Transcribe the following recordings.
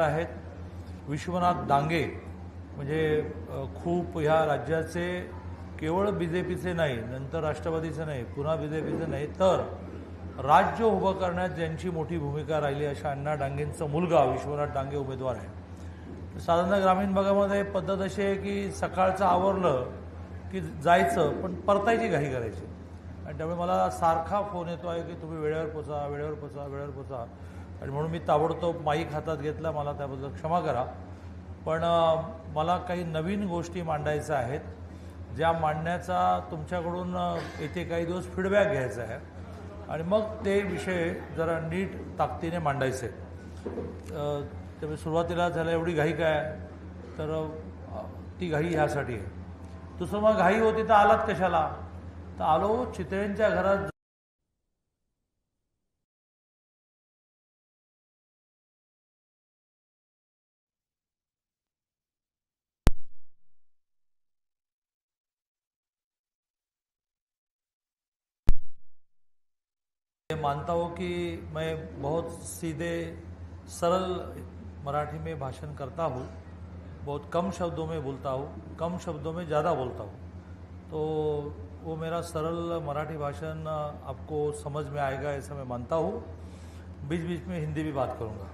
आहेत. विश्वनाथ डांगे म्हणजे खूप ह्या राज्याचे केवळ बी जे पीचे नाही नंतर राष्ट्रवादीचे नाही पुन्हा बी जे पीचे नाही तर राज्य उभं करण्यात ज्यांची मोठी भूमिका राहिली अशा अण्णा डांगेंचा मुलगा विश्वनाथ डांगे उमेदवार आहे. साधारण ग्रामीण भागामध्ये पद्धत अशी आहे की सकाळचं आवरलं की जायचं पण परतायची घाई करायची. आणि त्यामुळे मला सारखा फोन येतो आहे की तुम्ही वेळेवर पोचा वेळेवर पोचा वेळेवर पोचा. आणि म्हणून मी ताबडतोब माईक हातात घेतला मला त्याबद्दल क्षमा करा. पण मला काही नवीन गोष्टी मांडायच्या आहेत ज्या मांडण्याचा तुमच्याकडून येथे काही दिवस फीडबॅक घ्यायचा आहे. आणि मग ते विषय जरा नीट ताकदीने मांडायचे. त्यामुळे म्हणजे सुरुवातीला झालं एवढी घाई काय? तर ती घाई ह्यासाठी आहे. दुसरं मग घाई होती तर आलात कशाला? तर आलो चितळेंच्या घरात मानता हूँ कि मैं बहुत सीधे, सरल मराठी में भाषण करता हूँ, बहुत कम शब्दों में बोलता हूँ, कम शब्दों में ज़्यादा बोलता हूँ। तो वो मेरा सरल मराठी भाषण आपको समझ में आएगा, ऐसा मैं मानता हूँ। बीच बीच में हिंदी भी बात करूँगा।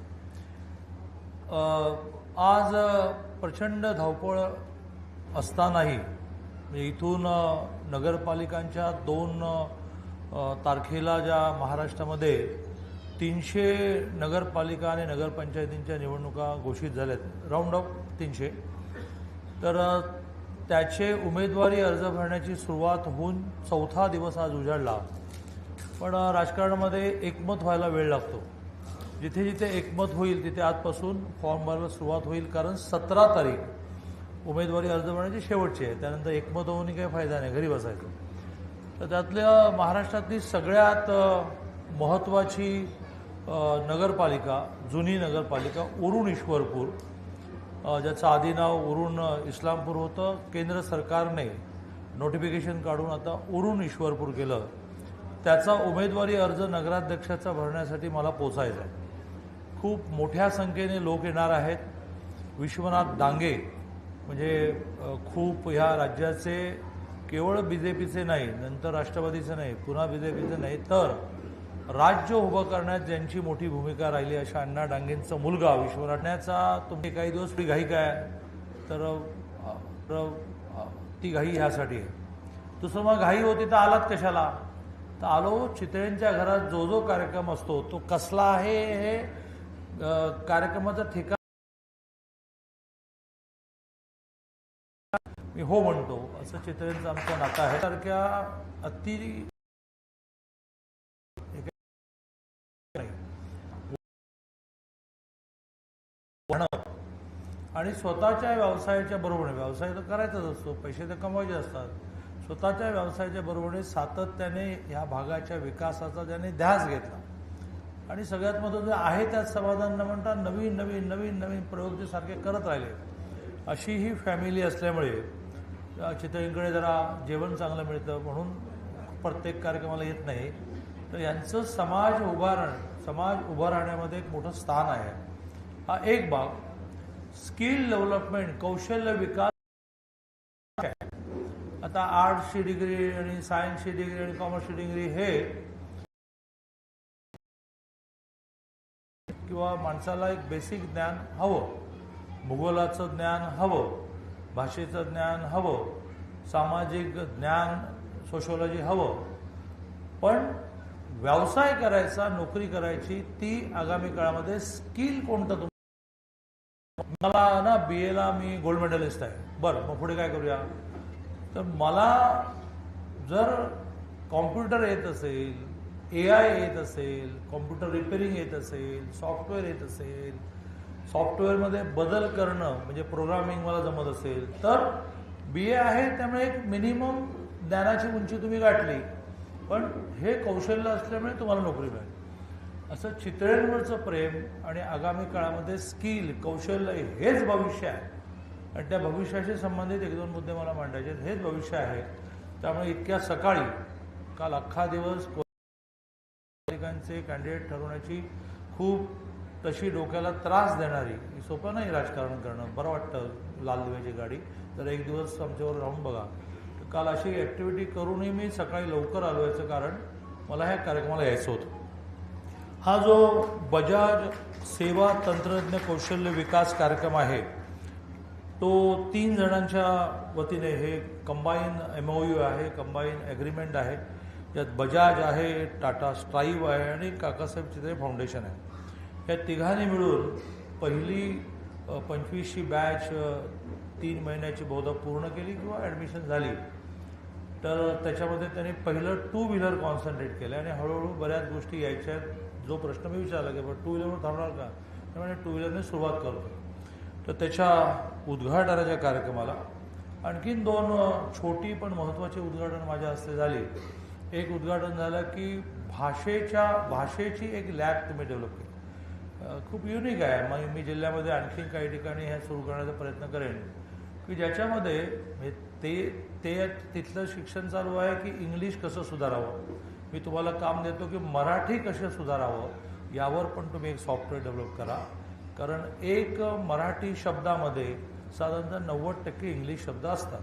आज प्रचंड धावपळ असतानाही इथून नगरपालिकांच्या दोन तारखेला ज्या महाराष्ट्रामध्ये तीनशे नगरपालिका आणि नगरपंचायतींच्या निवडणुका घोषित झाल्यात. राऊंड ऑफ तीनशे. तर त्याचे उमेदवारी अर्ज भरण्याची सुरुवात होऊन चौथा दिवस आज उजाडला. पण राजकारणामध्ये एकमत व्हायला वेळ लागतो. जिथे जिथे एकमत होईल तिथे आजपासून फॉर्म भरायला सुरुवात होईल कारण सतरा तारीख उमेदवारी अर्ज भरण्याची शेवटची आहे. त्यानंतर एकमत होऊन काही फायदा नाही. घरी बसायचं. तर त्यातल्या महाराष्ट्रातली सगळ्यात महत्त्वाची नगरपालिका जुनी नगरपालिका उरुण ईश्वरपूर. ज्याचं आधी नाव उरुण इस्लामपूर होतं. केंद्र सरकारने नोटिफिकेशन काढून आता उरुण ईश्वरपूर केलं. त्याचा उमेदवारी अर्ज नगराध्यक्षाचा भरण्यासाठी मला पोचायचा आहे. खूप मोठ्या संख्येने लोक येणार आहेत. विश्वनाथ डांगे म्हणजे खूप ह्या राज्याचे केवळ बी जे पीचे नाही नंतर राष्ट्रवादीचे नाही पुन्हा बी जे पीचे नाही तर राज्य उभं करण्यात ज्यांची मोठी भूमिका राहिली अशा अण्णा डांगेंचा मुलगा विश्वनाथण्याचा तुम्ही काही दिवस ती घाई काय? तर ती घाई ह्यासाठी आहे. दुसरं मग घाई होती तर आलात कशाला? तर आलो चितळेंच्या घरात जो जो कार्यक्रम असतो तो कसला आहे हे कार्यक्रमाचा कार्यक्रमाचं ठिकाण मी हो म्हणतो असं चित्रेंचं आमचं नातं आहे. सारख्या अति आणि स्वतःच्या व्यवसायाच्या बरोबरीने व्यवसाय तर करायचाच असतो पैसे तर कमवायचे असतात. स्वतःच्या व्यवसायाच्या बरोबरीने सातत्याने ह्या भागाच्या विकासाचा त्याने ध्यास घेतला. आणि सगळ्यात महत्त्वाचं आहे त्यात समाधान न म्हणता नवीन नवीन नवीन नवीन प्रयोग ते सारखे करत राहिले. अशी ही फॅमिली असल्यामुळे चितळींकडे जरा जेवण चांगलं मिळतं म्हणून प्रत्येक कार्यक्रमाला येत नाही. तर यांचं समाज उभारण समाज उभं राहण्यामध्ये एक मोठं स्थान आहे. हा एक भाग. स्किल डेव्हलपमेंट कौशल्य विकास. आहे. आता आर्ट्सची डिग्री आणि सायन्सची डिग्री आणि कॉमर्सची डिग्री हे किंवा माणसाला एक बेसिक ज्ञान हवं. भूगोलाचं ज्ञान हवं. भाषेचं ज्ञान हवं सामाजिक ज्ञान सोशोलॉजी हवं. पण व्यवसाय करायचा नोकरी करायची ती आगामी काळामध्ये स्किल कोणतं मला ना बी एला मी गोल्ड मेडलिस्ट आहे. बरं मग पुढे काय करूया? तर मला जर कॉम्प्युटर येत असेल ए आय येत असेल कॉम्प्युटर रिपेरिंग येत असेल सॉफ्टवेअर येत असेल सॉफ्टवेअरमध्ये बदल करणं म्हणजे प्रोग्रामिंग मला जमत असेल तर बी ए आहे त्यामुळे एक मिनिमम ज्ञानाची उंची तुम्ही गाठली. पण हे कौशल्य असल्यामुळे तुम्हाला नोकरी मिळेल. असं चित्रेंवरचं प्रेम आणि आगामी काळामध्ये स्किल कौशल्य हेच भविष्य आहे. आणि त्या भविष्याशी संबंधित एक दोन मुद्दे मला मांडायचे आहेत. हेच भविष्य आहे. त्यामुळे इतक्या सकाळी काल अख्खा दिवस नागरिकांचे कॅन्डिडेट ठरवण्याची खूप तशी डोक्याला त्रास देणारी ही सोपं नाही राजकारण करणं. बरं वाटतं लाल दिव्याची गाडी. तर एक दिवस आमच्यावर राहून बघा. काल अशी ॲक्टिव्हिटी करूनही मी सकाळी लवकर आलो याचं कारण मला ह्या कार्यक्रमाला यायचं होतं. हा जो बजाज सेवा तंत्रज्ञ कौशल्य विकास कार्यक्रम आहे तो तीन जणांच्या वतीने हे कंबाईन एम ओ यू आहे कंबाईन ॲग्रीमेंट आहे. यात बजाज आहे टाटा स्ट्राईव्ह आहे आणि काकासाहेब चित्रे फाउंडेशन आहे. या तिघांनी मिळून पहिली पंचवीसशी पंचवीसची बॅच तीन महिन्याची बहुधा पूर्ण केली किंवा ॲडमिशन झाली. तर त्याच्यामध्ये त्यांनी पहिलं टू व्हीलर कॉन्सन्ट्रेट केलं आणि हळूहळू बऱ्याच गोष्टी यायच्या जो प्रश्न मी विचारला की टू व्हीलरवर थांबणार का? त्यामुळे टू व्हीलरने सुरुवात करतो. तर त्याच्या उद्घाटनाच्या कार्यक्रमाला आणखीन दोन छोटी पण महत्त्वाची उद्घाटन माझ्या हस्ते झाली. एक उद्घाटन झालं की भाषेच्या भाषेची एक लॅब तुम्ही डेव्हलप केली. खूप युनिक आहे. मग मी जिल्ह्यामध्ये आणखीन काही ठिकाणी हे सुरू करण्याचा प्रयत्न करेन. की ज्याच्यामध्ये ते ते तिथलं शिक्षण चालू आहे की इंग्लिश कसं सुधारावं? मी तुम्हाला काम देतो की मराठी कसं सुधारावं? यावर पण तुम्ही एक सॉफ्टवेअर डेव्हलप करा. कारण एक मराठी शब्दामध्ये साधारणतः नव्वद टक्के इंग्लिश शब्द असतात.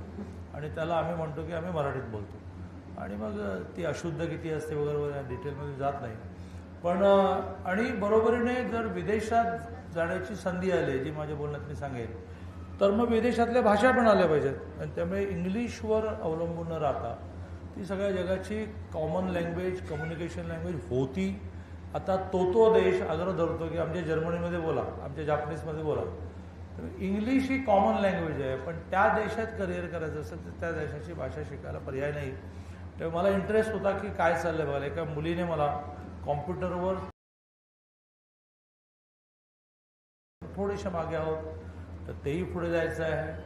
आणि त्याला आम्ही म्हणतो की आम्ही मराठीत बोलतो. आणि मग ती अशुद्ध किती असते वगैरे वगैरे डिटेलमध्ये जात नाही. पण आणि बरोबरीने जर विदेशात जाण्याची संधी आली जी माझ्या बोलण्यात मी सांगेन तर मग विदेशातल्या भाषा पण आल्या पाहिजेत. आणि त्यामुळे इंग्लिशवर अवलंबून न राहता ती सगळ्या जगाची कॉमन लँग्वेज कम्युनिकेशन लँग्वेज होती. आता तो तो देश आग्रह धरतो की आमच्या जर्मनीमध्ये बोला आमच्या जापनीजमध्ये बोला. तर इंग्लिश ही कॉमन लँग्वेज आहे पण त्या देशात करिअर करायचं असेल तर त्या देशाची भाषा शिकायला पर्याय नाही. तेव्हा मला इंटरेस्ट होता की काय चाललंय बघायला एका मुलीने मला कॉम्प्युटरवर थोडेसे मागे आहोत तर तेही पुढे जायचं आहे.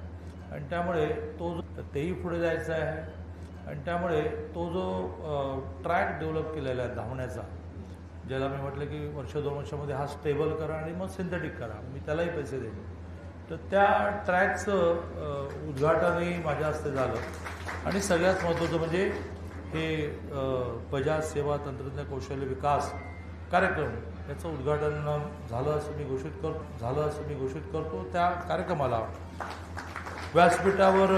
आणि त्यामुळे तो जो तेही पुढे जायचं आहे. आणि त्यामुळे तो जो ट्रॅक डेव्हलप केलेला आहे धावण्याचा ज्याला मी म्हटलं की वर्ष दोन वर्षामध्ये हा स्टेबल करा आणि मग सिंथेटिक करा. मी त्यालाही पैसे देईन. तर त्या ट्रॅकचं उद्घाटनही माझ्या हस्ते झालं. आणि सगळ्यात महत्त्वाचं म्हणजे हे बजाज सेवा तंत्रज्ञ कौशल्य विकास कार्यक्रम याचं उद्घाटन झालं असं मी घोषित कर झालं असं मी घोषित करतो त्या कार्यक्रमाला व्यासपीठावर